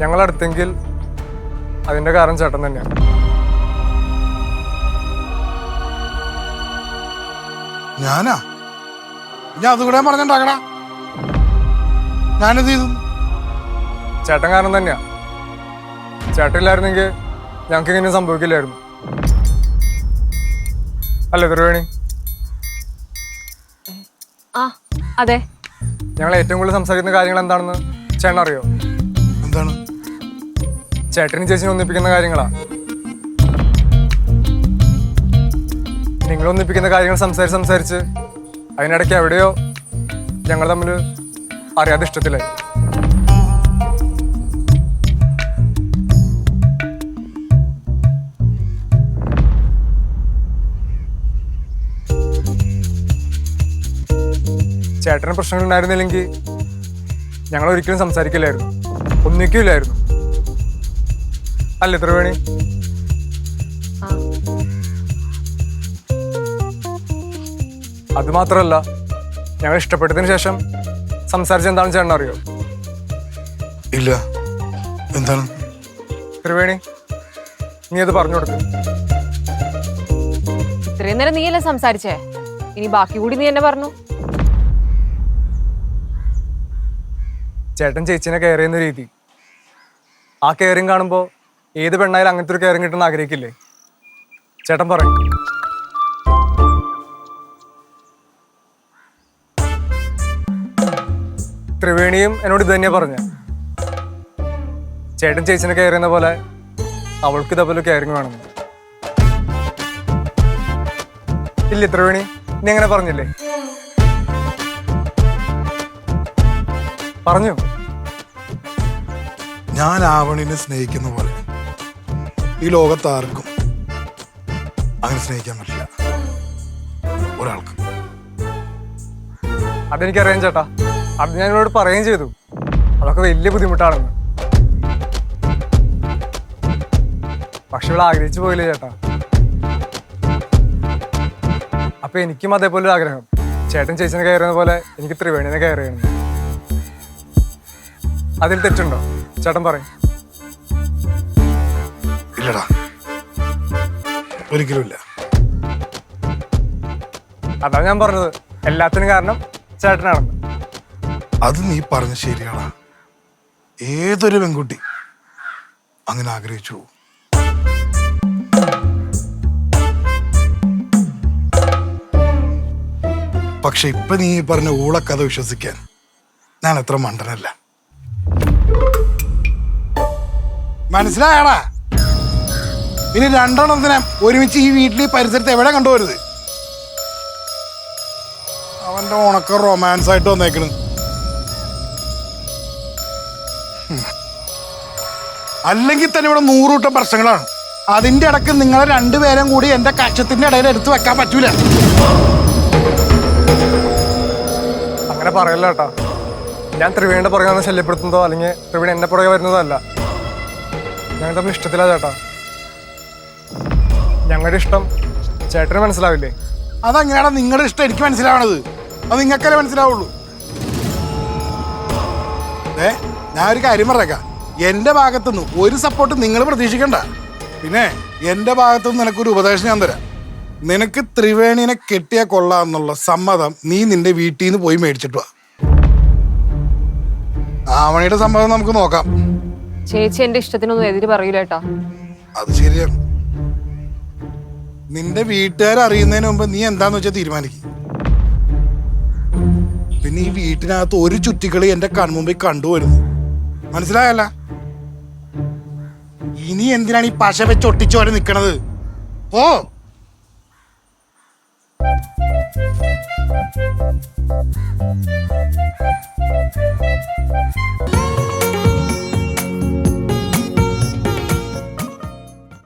ഞങ്ങളടുത്തെങ്കിൽ അതിന്റെ കാരണം ചേട്ടൻ തന്നെയാണ് ഞാനാ? ഞാൻ അതുകൂടെ പറഞ്ഞിട്ടാകണ ഞാനെന്ത് ചെയ്തു? ചേട്ടൻ കാരണം തന്നെയാ. ചേട്ടില്ലായിരുന്നെങ്കിൽ ഞങ്ങൾക്ക് ഇങ്ങനെ സംഭവിക്കില്ലായിരുന്നു. അല്ലേ ത്രിവേണി? ആ അതെ. ഞങ്ങൾ ഏറ്റവും കൂടുതൽ സംസാരിക്കുന്ന കാര്യങ്ങൾ എന്താണെന്ന് ചേട്ടൻ അറിയോ എന്താണ്? ചേട്ടനും ചേച്ചിനെ ഒന്നിപ്പിക്കുന്ന കാര്യങ്ങളാ? നിങ്ങൾ ഒന്നിപ്പിക്കുന്ന കാര്യങ്ങൾ സംസാരിച്ച് സംസാരിച്ച് അതിനിടയ്ക്ക് എവിടെയോ ഞങ്ങൾ തമ്മിൽ അറിയാതെ ഇഷ്ടത്തിലായി. ചേട്ടന് പ്രശ്നങ്ങൾ ഉണ്ടായിരുന്നില്ലെങ്കിൽ ഞങ്ങൾ ഒരിക്കലും സംസാരിക്കില്ലായിരുന്നു. ഒന്നിക്കില്ലായിരുന്നു അല്ലേ ത്രിവേണി? ആ. അത് മാത്രമല്ല ഞങ്ങൾ ഇഷ്ടപ്പെട്ടതിന് ശേഷം സംസാരിച്ച എന്താണെന്ന് ചേട്ടൻ അറിയോ? ഇല്ല. എന്താണ്? ത്രിവേണി നീ അത് പറഞ്ഞു കൊടുക്ക്. ഇത്രയും നേരം നീയല്ലേ സംസാരിച്ചേ? ഇനി ബാക്കി കൂടി നീ എന്നെ പറഞ്ഞു. ചേട്ടൻ ചേച്ചിനെ കയറിയെന്ന രീതി ആ കെയറിങ് കാണുമ്പോൾ ഏത് പെണ്ണായാലും അങ്ങനത്തെ ഒരു കെയറിങ് കിട്ടുന്ന ആഗ്രഹിക്കില്ലേ? ചേട്ടൻ പറയും. ത്രിവേണിയും എന്നോട് ഇത് തന്നെയാ പറഞ്ഞ. ചേട്ടൻ ചേച്ചിനെ കെയർ ചെയ്യുന്ന പോലെ അവൾക്ക് ഇതേപോലെ കെയറിങ് വേണമെന്ന് ഇല്ല ത്രിവേണി? നീ അങ്ങനെ പറഞ്ഞില്ലേ? പറഞ്ഞു? ഞാൻ ആവണിനെ സ്നേഹിക്കുന്ന പോലെ. ഈ ലോകത്ത് ആർക്കും അങ്ങനെ സ്നേഹിക്കാൻ പറ്റില്ല. ഒരാൾക്ക്. അതെനിക്കറിയാം ചേട്ടാ. അത് ഞാൻ എന്നോട് പറയുകയും ചെയ്തു. അതൊക്കെ വലിയ ബുദ്ധിമുട്ടാണെന്ന്. പക്ഷെ ഇവിടെ ആഗ്രഹിച്ചു പോയില്ലേ ചേട്ടാ? അപ്പൊ എനിക്കും അതേപോലെ ഒരു ആഗ്രഹം. ചേട്ടൻ ചേച്ചിനെ കയറുന്ന പോലെ എനിക്ക് ത്രിവേണിനെ കയർ ചെയ്യണം അതിൽ തെറ്റുണ്ടോ? ചേട്ടൻ പറയും. ഇല്ലടാ. ഒരിക്കലും ഇല്ല. അതാ ഞാൻ പറഞ്ഞത്. എല്ലാത്തിനും കാരണം ചേട്ടനാണെന്ന്. അത് നീ പറഞ്ഞ ശരിയാണ് ഏതൊരു പെൺകുട്ടി അങ്ങനെ ആഗ്രഹിച്ചു പക്ഷെ ഇപ്പൊ നീ പറഞ്ഞ ഊളക്കഥ വിശ്വസിക്കാൻ ഞാൻ എത്ര മണ്ടനല്ല. മനസ്സിലായടാ. ഇനി രണ്ടെണ്ണത്തിനെ ഒരുമിച്ച് ഈ വീട്ടിൽ ഈ പരിസരത്ത് എവിടെ കണ്ടുവരുത് അവന്റെ ഉണക്ക റൊമാൻസ് ആയിട്ട് വന്നേക്കണ്. അല്ലെങ്കിൽ തന്നെ ഇവിടെ നൂറുകൂട്ടം പ്രശ്നങ്ങളാണ്. അതിന്റെ ഇടയ്ക്ക് നിങ്ങളെ രണ്ടുപേരും കൂടി എന്റെ കക്ഷത്തിന്റെ ഇടയിൽ എടുത്തു വെക്കാൻ പറ്റൂല. അങ്ങനെ പറയല്ല കേട്ടോ. ഞാൻ ത്രിവേണിയുടെ പുറകെ ശല്യപ്പെടുത്തുന്നതോ അല്ലെങ്കിൽ ത്രിവേണി എന്നെ പുറകെ വരുന്നതോ അല്ല. ഞങ്ങൾ തമ്മിൽ ഇഷ്ടത്തിലാ ചേട്ടാ. ഞങ്ങളുടെ ഇഷ്ടം ചേട്ടന് മനസ്സിലാവില്ലേ? അതെങ്ങനെയാണ് നിങ്ങളുടെ ഇഷ്ടം എനിക്ക് മനസ്സിലാവണത്. അത് നിങ്ങൾക്കല്ലേ മനസ്സിലാവുള്ളൂ. ഏ ഞാൻ ഒരു കാര്യം പറഞ്ഞേക്കാം. എന്റെ ഭാഗത്തുനിന്ന് ഒരു സപ്പോർട്ട് നിങ്ങൾ പ്രതീക്ഷിക്കണ്ട. പിന്നെ എന്റെ ഭാഗത്തുനിന്ന് നിനക്കൊരു ഉപദേശം ഞാൻ തരാം. നിനക്ക് ത്രിവേണിനെ കെട്ടിയ കൊള്ളാന്നുള്ള സമ്മതം നീ നിന്റെ വീട്ടിൽ നിന്ന് പോയി മേടിച്ചിട്ട് വാ. ആവണിയുടെ സമ്മതം നമുക്ക് നോക്കാം. ചേച്ചി എന്റെ ഇഷ്ടത്തിനൊന്നും എതിര് പറയൂല കേട്ടാ. അത് ശരിയാണ് നിന്റെ വീട്ടുകാർ അറിയുന്നതിന് മുമ്പ് നീ എന്താന്ന് വെച്ചാൽ തീരുമാനിക്കും. പിന്നെ ഈ വീട്ടിനകത്ത് ഒരു ചുറ്റിക്കളി എന്റെ കൺമുമ്പിൽ കണ്ടുവരുന്നു മനസ്സിലായല്ല? ഇനി എന്തിനാണ് ഈ പശ വെച്ച് ഒട്ടിച്ചോരെ നിക്കണത്? ഓ